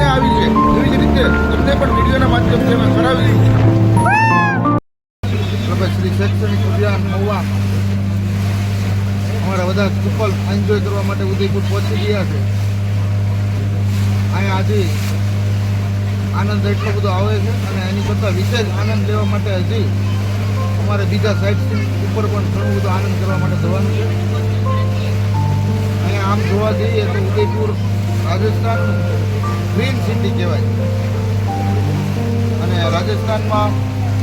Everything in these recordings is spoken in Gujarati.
અમને આવી છે. એવી જ રીતે તમને પણ વિડીયોના માધ્યમથી અમે કરાવી શ્રી શૈક્ષણિક અભિયાન મહુવા અમારા બધા સુપલ એન્જોય કરવા માટે ઉદયપુર પહોંચી ગયા છે. અહીંયા આજે આનંદ એટલો બધો આવે છે અને એની કરતાં વિશેષ આનંદ લેવા માટે હજી અમારે બીજા સાઈડ ઉપર પણ ઘણો બધો આનંદ કરવા માટે જવાનું છે. અહીંયા આમ જોવા જઈએ તો ઉદયપુર રાજસ્થાનનું ગ્રીન સિટી કહેવાય. અને રાજસ્થાનમાં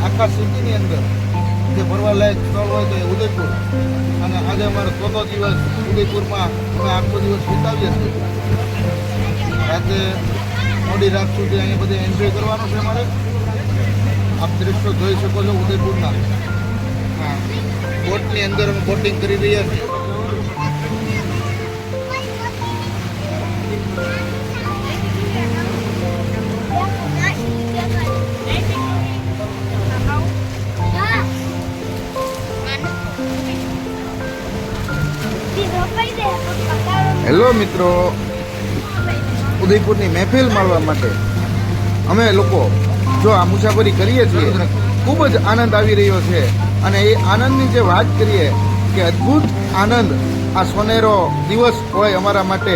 આખા સિટીની અંદર જે ફરવાલાયક સ્થળ હોય તો એ ઉદયપુર. અને આજે અમારો ચોથો દિવસ ઉદયપુરમાં અમે આખો દિવસ વિતાવીએ છીએ. રાતે મોડી રાત સુધી અહીંયા બધે એન્જોય કરવાનું છે અમારે. આપ દ્રશ્યો જોઈ શકો છો ઉદયપુરના. બોટની અંદર અમે બોટિંગ કરી રહ્યા છીએ. હેલો મિત્રો. ઉદયપુરની મહેફિલ માણવા માટે અમે લોકો જો આ મુસાફરી કરીએ છીએ, ખૂબ જ આનંદ આવી રહ્યો છે. અને એ આનંદની જે વાત કરીએ કે અદ્ભુત આનંદ આ સોનેરો દિવસ હોય અમારા માટે,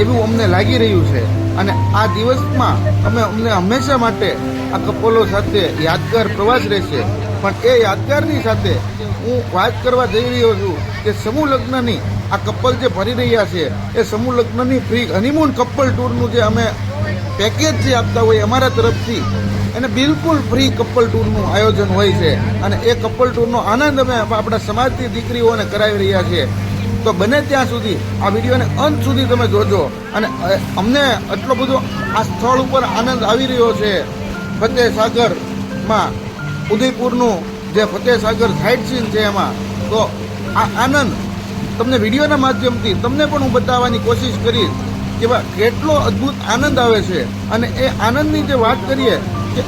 એવું અમને લાગી રહ્યું છે. અને આ દિવસમાં અમે અમને હંમેશા માટે આ કપોલો સાથે યાદગાર પ્રવાસ રહેશે. પણ એ યાદગારની સાથે હું વાત કરવા જઈ રહ્યો છું કે સમૂહ લગ્નની આ કપલ જે ફરી રહ્યા છે, એ સમૂહ લગ્નની ફ્રી હનીમૂન કપલ ટૂરનું જે અમે પેકેજ જે આપતા હોય અમારા તરફથી, એને બિલકુલ ફ્રી કપલ ટૂરનું આયોજન હોય છે. અને એ કપલ ટૂરનો આનંદ અમે આપણા સમાજની દીકરીઓને કરાવી રહ્યા છીએ. તો બને ત્યાં સુધી આ વિડીયોને અંત સુધી તમે જોજો. અને અમને એટલો બધો આ સ્થળ ઉપર આનંદ આવી રહ્યો છે. ફતેહ સાગરમાં ઉદયપુરનું જે ફતેહ સાગર સાઇટ સીન છે એમાં, તો આ આનંદ તમને વિડીયોના માધ્યમથી તમને પણ હું બતાવવાની કોશિશ કરીશ કે કેટલો અદ્ભુત આનંદ આવે છે. અને એ આનંદની જે વાત કરીએ કે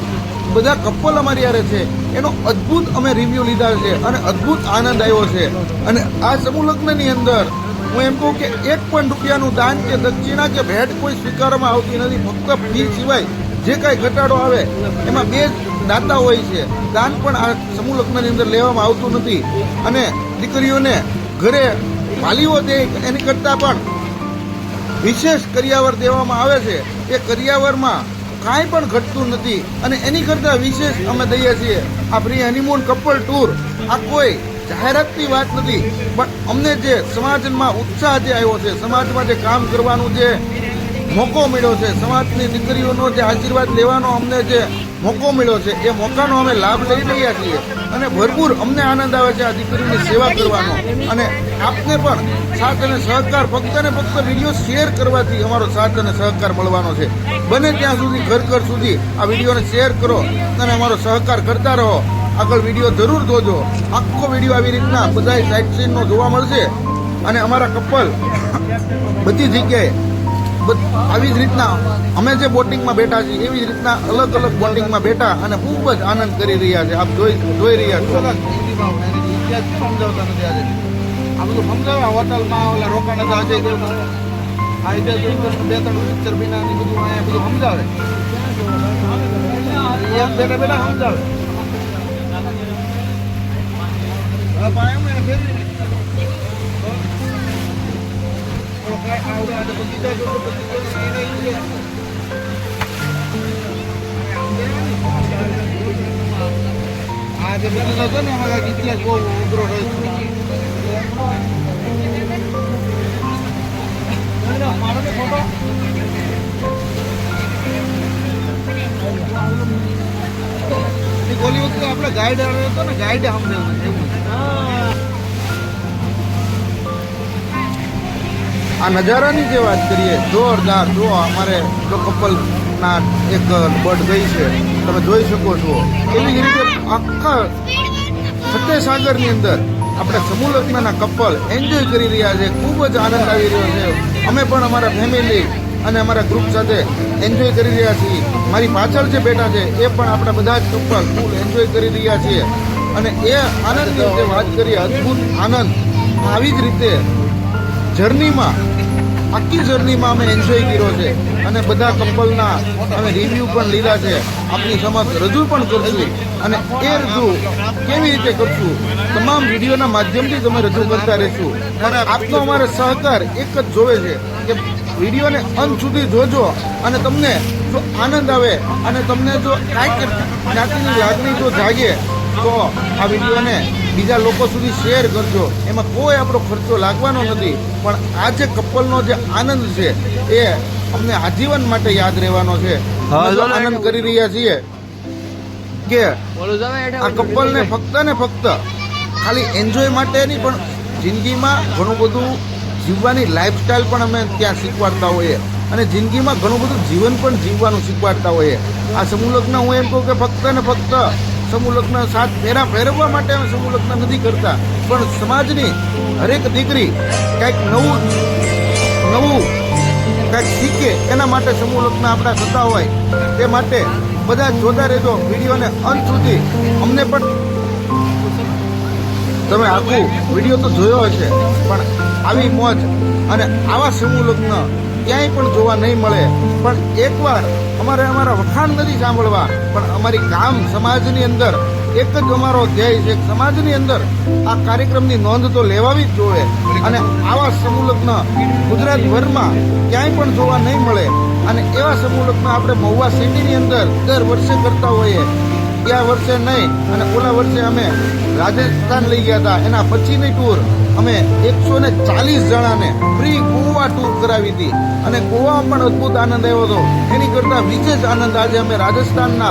બધા કપલ અમારી યારે છે, એનો અદ્ભુત અમે રિવ્યુ લીધા છે અને અદ્ભુત આનંદ આવ્યો છે. અને આ સમૂહ લગ્નની અંદર હું એમ કહું કે એક પણ રૂપિયાનું દાન કે દક્ષિણા કે ભેટ કોઈ સ્વીકારવામાં આવતી નથી. ફક્ત ફી સિવાય જે કાંઈ ઘટાડો આવે, એમાં બે દાતા હોય છે. દાન પણ આ સમૂહ લગ્નની અંદર લેવામાં આવતું નથી. અને દીકરીઓને ઘરે વાલીઓ દે, એની કરતાં પણ વિશેષ કરિયાવર દેવામાં આવે છે. એ કરિયાવરમાં કાંઈ પણ ઘટતું નથી અને એની કરતાં વિશેષ અમે દઈએ છીએ. આ પ્રી હનીમૂન કપલ ટૂર આ કોઈ જાહેરાતની વાત નથી, પણ અમને જે સમાજમાં ઉત્સાહ જે આવ્યો છે, સમાજમાં જે કામ કરવાનું જે મોકો મળ્યો છે, સમાજની દીકરીઓનો જે આશીર્વાદ લેવાનો અમને જે મોકો મળ્યો છે. એ મોકાનો અમે લાભ લઈ રહ્યા છીએ. અને ભરપૂર અમને આનંદ આવે છે આ દીકરીની સેવા કરવાનો. અને આપને પણ સાથ અને સહકાર, ફક્ત ને ફક્ત વીડિયો શેર કરવાથી અમારો સાથ અને સહકાર મળવાનો છે. બને ત્યાં સુધી, ઘર ઘર સુધી આ વિડીયોને શેર કરો અને અમારો સહકાર કરતા રહો. આગળ વીડિયો જરૂર જોજો. આખો વીડિયો આવી રીતના બધા સાઇટ સીનનો જોવા મળશે. અને અમારા કપલ બધી જગ્યાએ આવી જ રીતના અમે જે બોટિંગમાં બેઠા છીએ, એવી જ રીતના અલગ અલગ બોટિંગમાં બેઠા અને ખૂબ જ આનંદ કરી રહ્યા છે. આપ જોઈ જોઈ રહ્યા છો. સમજાવતા નથી આજે? આ બધું સમજાવે હોટલમાં ઓલા રોકાણ હતા અજય દેવ બે ત્રણ પિક્ચર બિના બધું અહીંયા બધું સમજાવે. બેઠા પણ એમ નહીં. ઓલો કાંઈ આવડે આજે તો બીજા જોડે તો બીજો એને ઈ છે. આ જે બધું હતો ને ગાઈડ આવ્યો હતો ગાઈડે એવું આ નજારાની જે વાત કરીએ, જોરદાર જો અમારે જો કપલના એક બર્ડ ગઈ છે. તમે જોઈ શકો છો. એવી રીતે આખા ફતેહ સાગરની અંદર આપણે સમૂહ લગ્નના કપલ એન્જોય કરી રહ્યા છે. ખૂબ જ આનંદ આવી રહ્યો છે. અમે પણ અમારા ફેમિલી અને અમારા ગ્રુપ સાથે એન્જોય કરી રહ્યા છીએ. મારી પાછળ જે બેઠા છે, એ પણ આપણા બધા જ કપલ ફૂલ એન્જોય કરી રહ્યા છીએ અને એ આનંદની જે વાત કરીએ, અદ્ભુત આનંદ. આવી જ રીતે જર્નીમાં, આખી જર્નીમાં અમે એન્જોય કર્યો છે. અને બધા કપલના અમે રિવ્યૂ પણ લીધા છે. આપની સમક્ષ રજૂ પણ કરશું અને એ રજૂ કેવી રીતે કરશું, તમામ વિડીયોના માધ્યમથી તમે રજૂ કરતા રહેશું. અને આપનો અમારો સહકાર એક જ જોવે છે કે વિડીયોને અંત સુધી જોજો અને તમને જો આનંદ આવે અને તમને જો કાંઈક જ્ઞાતિની લાગણી જો જાગે, તો આ વિડીયોને બીજા લોકો સુધી શેર કરજો. એમાં કોઈ આપણો ખર્ચો લાગવાનો નથી. પણ આ જે કપલનો જે આનંદ છે એ અમને આજીવન માટે યાદ રહેવાનો છે. આનંદ કરી રહ્યા છીએ કે આ કપલને ફક્ત ને ફક્ત ખાલી એન્જોય માટે નહીં પણ જિંદગીમાં ઘણું બધું જીવવાની લાઈફસ્ટાઈલ પણ અમે ત્યાં શીખવાડતા હોઈએ. અને જિંદગીમાં ઘણું બધું જીવન પણ જીવવાનું શીખવાડતા હોઈએ. આ સમૂહ લગ્ન હું એમ કહું કે ફક્ત ને ફક્ત સમૂહ લગ્ન સાત ફેરા ફેરવવા માટે અમે સમૂહ લગ્ન નથી કરતા. પણ સમાજની હરેક દીકરી કંઈક નવું નવું કંઈક શીખે એના માટે સમૂહ લગ્ન આપણા થતા હોય. તે માટે બધા જોતા રહેજો વિડીયોને અંત સુધી. અમને પણ તમે આખું વીડિયો તો જોયો હશે, પણ આવી મોજ અને આવા સમૂહ લગ્ન ક્યાંય પણ જોવા નહીં મળે. પણ એકવાર અમારે અમારા વખાણ નથી સાંભળવા, પણ અમારી ગામ સમાજની અંદર એક જ અમારો ધ્યેય છે સમાજની અંદર આ કાર્યક્રમની નોંધ તો લેવાવી જ જોઈએ. અને આવા સમૂહલગ્ન ગુજરાતભરમાં ક્યાંય પણ જોવા નહીં મળે. અને એવા સમૂહલગ્ન આપણે મહુવા સિટીની અંદર દર વર્ષે કરતા હોઈએ. ગયા વર્ષે નહીં, અને ઓલા વર્ષે અમે રાજસ્થાન લઈ ગયા હતા. એના પછીની ટૂર અમે એકસો ને ચાલીસ જણાને ફ્રી ગોવા ટૂર કરાવી હતી. અને ગોવામાં પણ અદ્ભુત આનંદ આવ્યો હતો. એની કરતા વિશેષ આનંદ આજે અમે રાજસ્થાનના,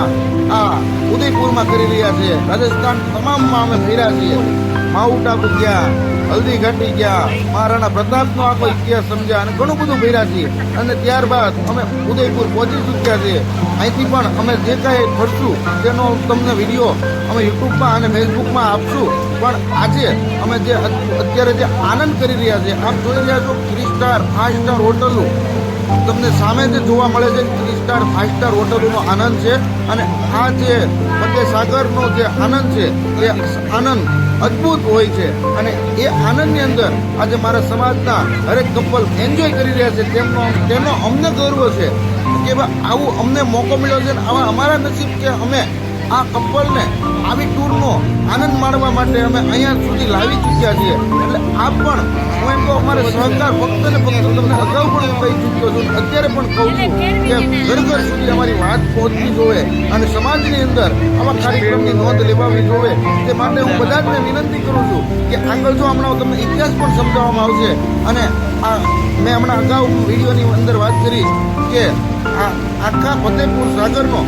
આ, ઉદયપુરમાં કરી રહ્યા છીએ. રાજસ્થાન તમામમાં અમે ફેર્યા છીએ. માઉન્ટ આબુ ગયા હલ્દી ઘાટી ગયા. મહારાણા પ્રતાપનો આખો ઇતિહાસ સમજ્યા અને ઘણું બધું ભર્યા છીએ. અને ત્યારબાદ અમે ઉદયપુર પહોંચી ચૂક્યા છીએ. અહીંથી પણ અમે જે કાંઈ ફરશું તેનો તમને વીડિયો અમે યુટ્યુબમાં અને ફેસબુકમાં આપશું. પણ આજે અમે જે અત્યારે જે આનંદ કરી રહ્યા છીએ, આપ જોઈ રહ્યા છો થ્રી સ્ટાર ફાઇવ સ્ટાર હોટલો તમને સામે જોવા મળે છે થ્રી સ્ટાર ફાઇવ સ્ટાર હોટલોનો આનંદ છે. અને આ જે ફતેહ સાગરનો જે આનંદ છે, એ આનંદ અદ્ભુત હોય છે. અને એ આનંદની અંદર આજે મારા સમાજના હરેક કપલ એન્જોય કરી રહ્યા છે. તેમનો તેનો અમને ગર્વ છે કે આવું અમને મોકો મળ્યો છે અને આવા અમારા નસીબ કે અમે આ કપલને આવી ટૂરનો આનંદ માણવા માટે અમે અહીંયા સુધી લાવી ચૂક્યા છીએ. એટલે આપ પણ હું એમ કહું અમારે સહકાર ફક્ત ને ફક્ત તમને અગાઉ પણ કહી ચૂક્યો છું અત્યારે પણ કહું છું કે ઘર ઘર સુધી અમારી વાત પહોંચવી જોવે અને સમાજની અંદર આવા કાર્યક્રમની નોંધ લેવાવી જોવે. તે માટે હું બધાને વિનંતી કરું છું કે આગળ જો હમણાં તમને ઇતિહાસ પણ સમજાવવામાં આવશે અને આ મેં હમણાં અગાઉ વિડીયોની અંદર વાત કરી કે આ આખા ફતેહપુર સાગરનો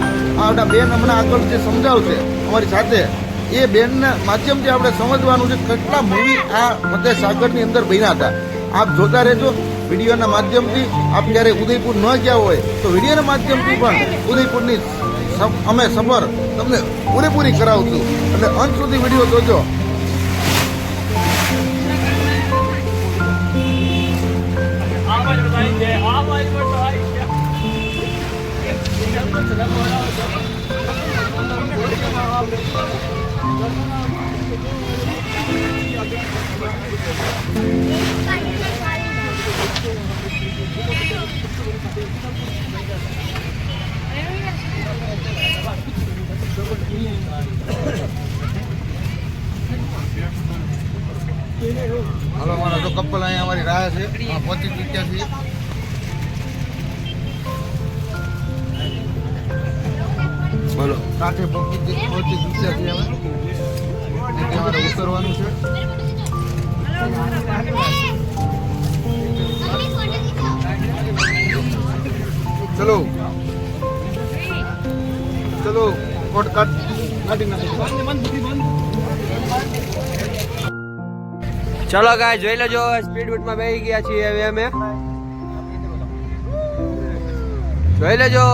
આપણા બેન હમણાં આગળ જે સમજાવશે અમારી સાથે, એ બેનના માધ્યમથી આપણે સમજવાનું છે કેટલા મૂવી આ મધ્ય સાગરની અંદર બન્યા હતા. આપ જોતા રહેજો, વિડીયોના માધ્યમથી આપ જ્યારે ઉદયપુર ન ગયા હોય, તો વિડીયોના માધ્યમથી પણ ઉદયપુરની અમે સફર તમને પૂરેપૂરી કરાવશું એટલે અંત સુધી વીડિયો જોજો. હાલો, મારા જો કપલ અહીંયા અમારી રાહ છે. પહોંચી ચૂક્યા છીએ. બોલો. સાથે પહોંચી ચૂક્યા છીએ અમે. ચલો. ચલો, કોટ કાટ કાઢી નાખો. ચલો ગાય જોઈ લેજો સ્પીડ બોટમાં બેસી ગયા છીએ હવે અમે. જોઈ લેજો.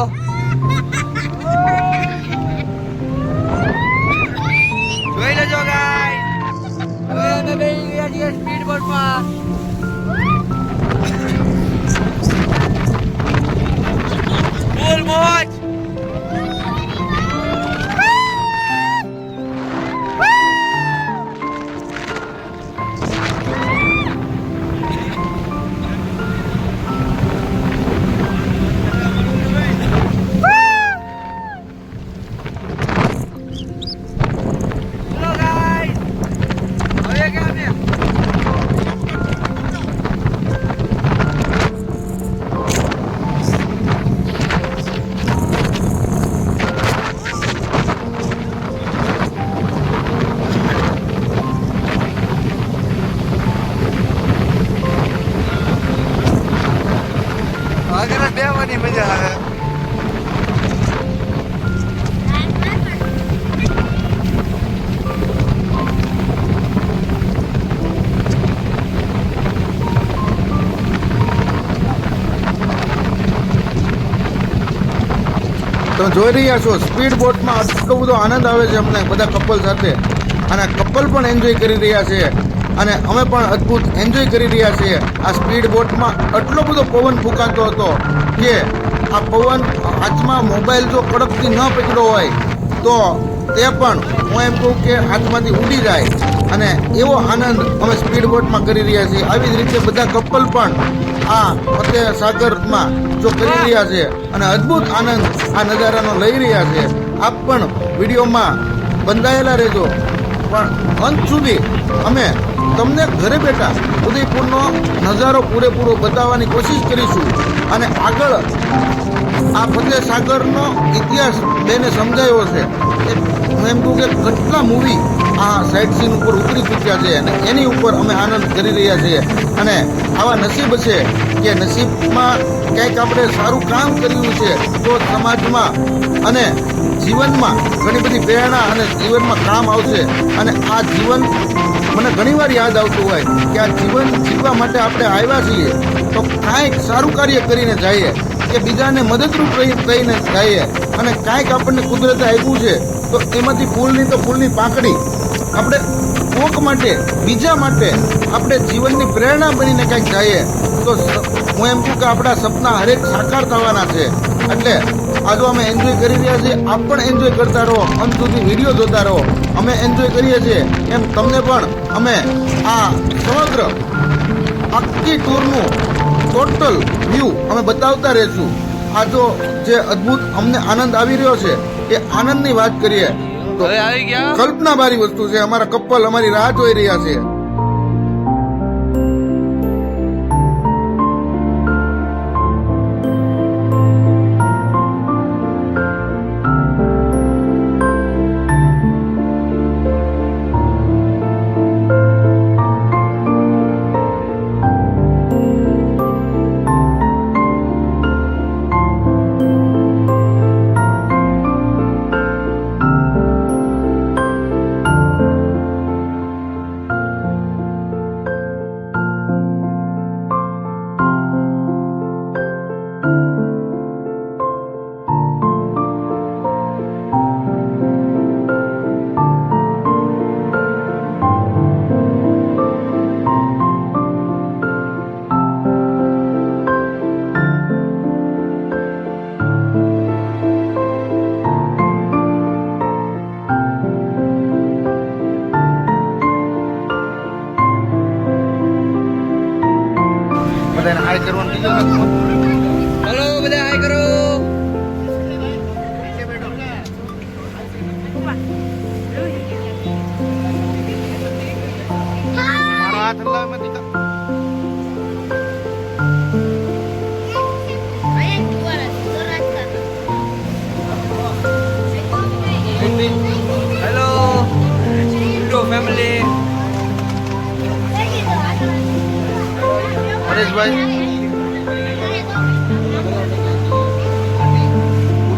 જોઈ રહ્યા છો સ્પીડ બોટમાં આટલો બધો આનંદ આવે છે અમને બધા કપલ સાથે. અને કપલ પણ એન્જોય કરી રહ્યા છે. અને અમે પણ અદ્ભુત એન્જોય કરી રહ્યા છીએ. આ સ્પીડ બોટમાં આટલો બધો પવન ફૂંકાતો હતો કે આ પવન હાથમાં મોબાઈલ જો કડકથી ન પકડ્યો હોય, તો તે પણ હું એમ કહું કે હાથમાંથી ઉડી જાય. અને એવો આનંદ અમે સ્પીડ બોટમાં કરી રહ્યા છીએ. આવી જ રીતે બધા કપલ પણ આ ફતેહ સાગરમાં જો કરી રહ્યા છે અને અદ્ભુત આનંદ આ નજારાનો લઈ રહ્યા છે. આપ પણ વિડીયોમાં બંધાયેલા રહેજો. પણ અંત સુધી અમે તમને ઘરે બેઠા ઉદયપુરનો નજારો પૂરેપૂરો બતાવવાની કોશિશ કરીશું અને આગળ આ ફતેહ સાગરનો ઇતિહાસ બેને સમજાયો છે. હું એમ કહું કે કેટલા મૂવી આ સાઇટ સીન ઉપર ઉતરી ચૂક્યા છે અને એની ઉપર અમે આનંદ કરી રહ્યા છીએ. અને આવા નસીબ છે કે નસીબમાં કંઈક આપણે સારું કામ કર્યું છે, તો સમાજમાં અને જીવનમાં ઘણી બધી પ્રેરણા અને જીવનમાં કામ આવશે. અને આ જીવન મને ઘણીવાર યાદ આવતું હોય કે આ જીવન જીવવા માટે આપણે આવ્યા છીએ, તો કાંઈક સારું કાર્ય કરીને જઈએ, કે બીજાને મદદરૂપ થઈને જઈએ. અને કાંઈક આપણને કુદરતે આપ્યું છે, તો એમાંથી ફૂલની તો ફૂલની પાંખડી આપણે કોક માટે, બીજા માટે આપણે જીવનની પ્રેરણા બનીને કંઈક જઈએ, તો હું એમ કહું કે આપણા સપના હરેક સાકાર થવાના છે. એટલે આ જો અમે એન્જોય કરી રહ્યા છીએ. આપ પણ એન્જોય કરતા રહો. અંત સુધી વીડિયો જોતા રહો. અમે એન્જોય કરીએ છીએ. એમ તમને પણ અમે આ સમગ્ર આખી ટૂરનું ટોટલ વ્યૂ અમે બતાવતા રહીશું. આ જો જે અદ્ભુત અમને આનંદ આવી રહ્યો છે, એ આનંદની વાત કરીએ. હવે આવી ગયા? કલ્પના બારી વસ્તુ છે. અમારા કપલ અમારી રાહ જોઈ રહ્યા છે. હાય કરવાનું કીધું ને હલો બધા હાય કરો મારો હાથ હલાવે મત દીધા. હેલો ટુ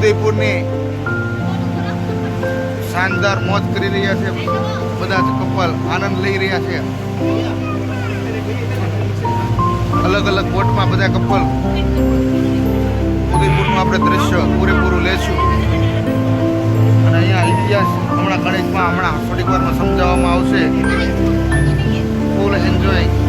ઉદયપુરની શાનદાર મોજ કરી રહ્યા છે બધા જ કપલ, આનંદ લઈ રહ્યા છે. અલગ અલગ બોટમાં બધા કપલ. ઉદયપુરનું આપણે દ્રશ્ય પૂરેપૂરું લેશું. અને અહીંયા ઇતિહાસ હમણાં ગણેશમાં હમણાં થોડીક વારમાં સમજાવવામાં આવશે. ફૂલ એન્જોય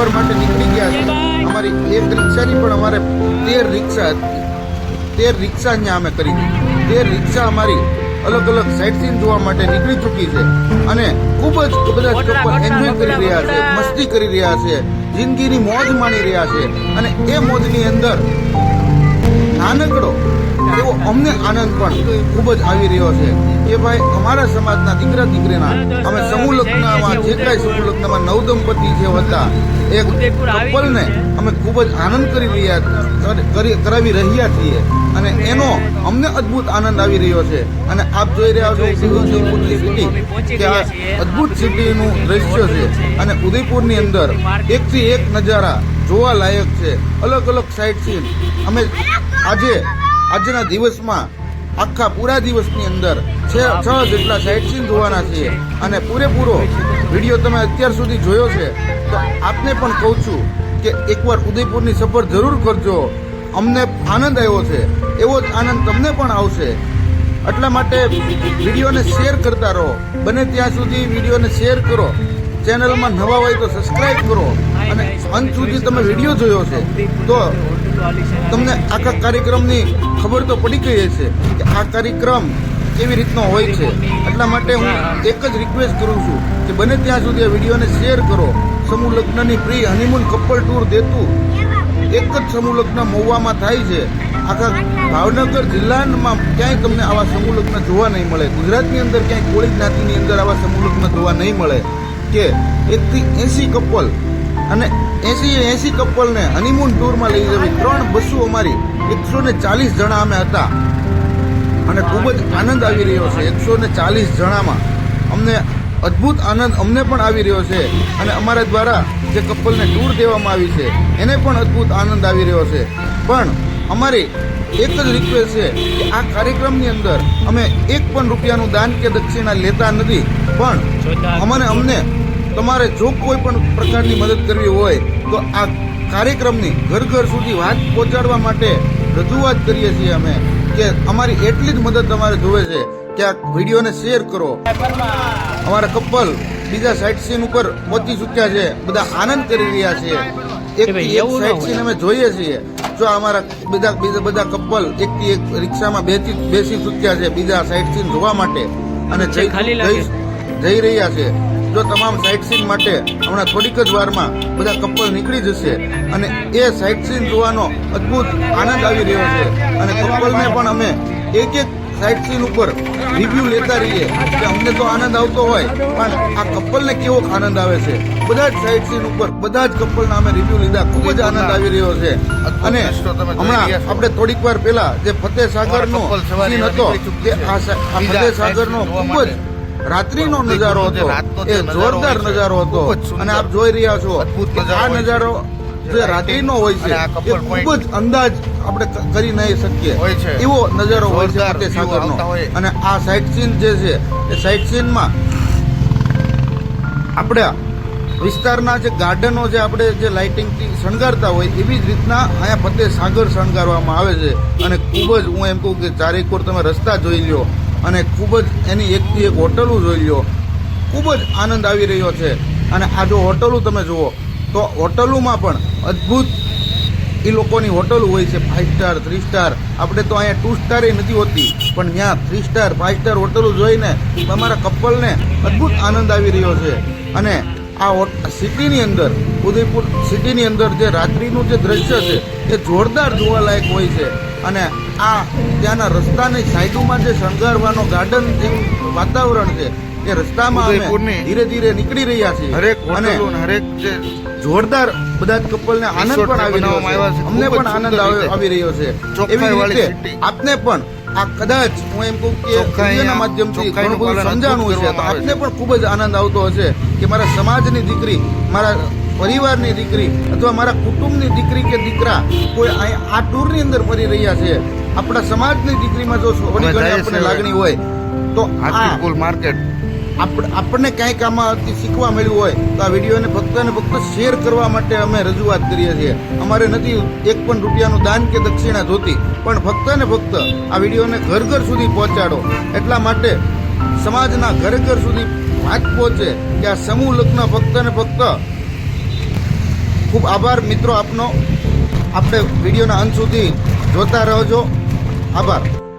સફર માટે નીકળી ગયા છે. અમારી એક રિક્ષાની પણ અમારે તેર રિક્ષા હતી. તેર રિક્ષા અહીંયા અમે કરી દીધી. તેર રિક્ષા અમારી અલગ અલગ સાઇટ સીન જોવા માટે નીકળી ચૂકી છે. અને ખૂબ જ બધા કપલ એન્જોય કરી રહ્યા છે મસ્તી કરી રહ્યા છે જિંદગીની મોજ માણી રહ્યા છે. અને એ મોજની અંદર નાનકડો એવો અમને આનંદ પણ ખૂબ જ આવી રહ્યો છે. કે ભાઈ અમારા સમાજના દીકરા દીકરીના અમે સમૂહ લગ્નમાં જે કાંઈ સમૂહ લગ્નમાં નવ દંપતી જે હતા એક કપલને અમે ખૂબ જ આનંદ કરી રહ્યા કરાવી રહ્યા છીએ. અને એનો અમને અદ્ભુત આનંદ આવી રહ્યો છે. અને આપ જોઈ રહ્યા છો ઉદયપુરની સિટી કે આ અદ્ભુત સિટીનું દ્રશ્ય છે. અને ઉદયપુરની અંદર એકથી એક નજારા જોવા લાયક છે. અલગ અલગ સાઇટ સીન. અમે આજે આજના દિવસમાં આખા પૂરા દિવસની અંદર છ છ જેટલા સાઇટ સીન જોવાના છીએ. અને પૂરેપૂરો વીડિયો તમે અત્યાર સુધી જોયો છે તો આપને પણ કહું છું કે એકવાર ઉદયપુરની સફર જરૂર કરજો. અમને આનંદ આવ્યો છે. એવો જ આનંદ તમને પણ આવશે. એટલા માટે વિડીયોને શેર કરતા રહો. બને ત્યાં સુધી વિડીયોને શેર કરો. ચેનલમાં નવા હોય તો સબસ્ક્રાઇબ કરો. અને અંત સુધી તમે વીડિયો જોયો છે તો તમને આખા કાર્યક્રમની ખબર તો પડી ગઈ હશે કે આ કાર્યક્રમ કેવી રીતનો હોય છે. એટલા માટે હું એક જ રિક્વેસ્ટ કરું છું કે બને ત્યાં સુધી આ વિડીયોને શેર કરો. સમૂહ લગ્નની પ્રી હનીમૂન કપલ ટૂર દેતું. એક જ સમૂહ લગ્ન મહુવામાં થાય છે. આખા ભાવનગર જિલ્લામાં ક્યાંય તમને આવા સમૂહ લગ્ન જોવા નહીં મળે. ગુજરાતની અંદર ક્યાંય કોળી જ્ઞાતિની અંદર આવા સમૂહ લગ્ન જોવા નહીં મળે. કે એકથી એસી કપલ અને એસી એસી કપલને હનીમૂન ટૂરમાં લઈ જવી. ત્રણ બસો અમારી એકસો ને ચાલીસ જણા અમે હતા. અને ખૂબ જ આનંદ આવી રહ્યો છે. એકસો ને ચાલીસ જણામાં અમને અદ્ભુત આનંદ અમને પણ આવી રહ્યો છે. અને અમારા દ્વારા જે કપલને ટૂર દેવામાં આવી છે એને પણ અદ્ભુત આનંદ આવી રહ્યો છે. પણ અમારી એક જ રિક્વેસ્ટ છે કે આ કાર્યક્રમની અંદર અમે એક પણ રૂપિયાનું દાન કે દક્ષિણા લેતા નથી. પણ અમને અમને તમારે જો કોઈ પણ પ્રકારની મદદ કરવી હોય તો આ કાર્યક્રમની ઘર ઘર સુધી વાત પહોંચાડવા માટે રજૂઆત કરીએ છીએ અમે કે અમારી એટલી જ મદદ તમારે જોવે છે કે આ વિડીયોને શેર કરો. અમારા કપલ બીજા સાઇટ સીન ઉપર પહોંચી ચૂક્યા છે. બધા આનંદ કરી રહ્યા છે. એક સાઇટ સીન અમે જોઈએ છીએ. જો અમારા બધા બીજા બધા કપલ એકથી એક રિક્ષામાં બેસી બેસી ચૂક્યા છે બીજા સાઇટ સીન જોવા માટે. અને. જઈ- જઈ રહ્યા છે. જો તમામ સાઇટ સીન માટે હમણાં થોડીક જ વારમાં બધા કપલ નીકળી જશે અને એ સાઇટ સીન જોવાનો અદ્ભુત આનંદ આવી રહ્યો છે. અને કપલને પણ અમે એક એક સાઇટ સીન ઉપર રિવ્યુ લેતા રહીએ કે અમને તો આનંદ આવતો હોય પણ આ કપલને કેવો આનંદ આવે છે? બધા જ સાઇટ સીન ઉપર બધા જ કપલના અમે રિવ્યુ લીધા. ખૂબ જ આનંદ આવી રહ્યો છે. અને હમણાં આપણે થોડીક વાર પહેલા જે ફતેહ સાગરનો સીન હતો તે આ ફતેહ સાગરનો ખૂબ જ રાત્રિનો નજારો હતો. એ જોરદાર નજારો હતો. અને આપ જોઈ રહ્યા છો આ નજારો જે રાત્રિનો હોય છે એ ખૂબ જ અંદાજ આપણે કરી નહીં શકીએ. એવો નજારો હોય છે તે ફતેહ સાગરનો. અને આ સાઇટ સીન જે છે એ સાઇટ સીનમાં આપણે વિસ્તારના જે ગાર્ડનો જે આપણે જે લાઇટિંગથી શણગારતા હોય એવી જ રીતના અહીંયા ફતેહ સાગર શણગારવામાં આવે છે. અને ખૂબ જ હું એમ કહું કે ચારેકોર તમે રસ્તા જોઈ લ્યો. અને ખૂબ જ એની એકથી એક હોટલો જોઈ લો ખૂબ જ આનંદ આવી રહ્યો છે. અને આ જો હોટલો તમે જુઓ, તો હોટલોમાં પણ અદ્ભુત એ લોકોની હોટલ હોય છે ફાઇવ સ્ટાર થ્રી સ્ટાર આપણે તો અહીંયા ટુ સ્ટાર નથી હોતી, પણ ત્યાં થ્રી સ્ટાર ફાઇવ સ્ટાર હોટલો જોઈને અમારા કપલને અદ્ભુત આનંદ આવી રહ્યો છે. અને આ સિટીની અંદર ઉદયપુર સિટીની અંદર જે રાત્રિનું જે દ્રશ્ય છે એ જોરદાર જોવાલાયક હોય છે. અને આ ત્યાંના રસ્તાની સાઈડોમાં જે શણગારવાનો ગાર્ડન જેવું વાતાવરણ છે એ રસ્તામાં અમે ધીરે ધીરે નીકળી રહ્યા છીએ. હરેક અને હરેક જે જોરદાર બધા જ કપલને આનંદ પણ આવી રહ્યો છે. અમને પણ આનંદ આવે- આવી રહ્યો છે. એવી રીતે આપને પણ આ કદાચ હું એમ કહું કે વિડીયોના માધ્યમથી ઘણું બધું સમજાણું છે તો આપને પણ ખૂબ જ આનંદ આવતો હશે કે મારા સમાજની દીકરી મારા પરિવારની દીકરી અથવા મારા કુટુંબની દીકરી કે દીકરા કોઈ આ ટૂરની અંદર ફરી રહ્યા છે. આપણા સમાજની દીકરીમાં જો થોડી ઘણી આપણને લાગણી હોય તો આ માર્કેટ આપણને કાંઈક આમાંથી શીખવા મળ્યું હોય, તો આ વિડીયોને ફક્ત ને ફક્ત શેર કરવા માટે અમે રજૂઆત કરીએ છીએ. અમારે નથી એક પણ રૂપિયાનું દાન કે દક્ષિણા જોતી, પણ ફક્ત ને ફક્ત આ વિડીયોને ઘર ઘર સુધી પહોંચાડો. એટલા માટે સમાજના ઘર ઘર સુધી વાત પહોંચે કે આ સમૂહ લગ્ન ફક્ત ને ફક્ત ખૂબ આભાર. મિત્રો, આપનો, આપણે વિડીયોના અંત સુધી જોતા રહેજો. આભાર.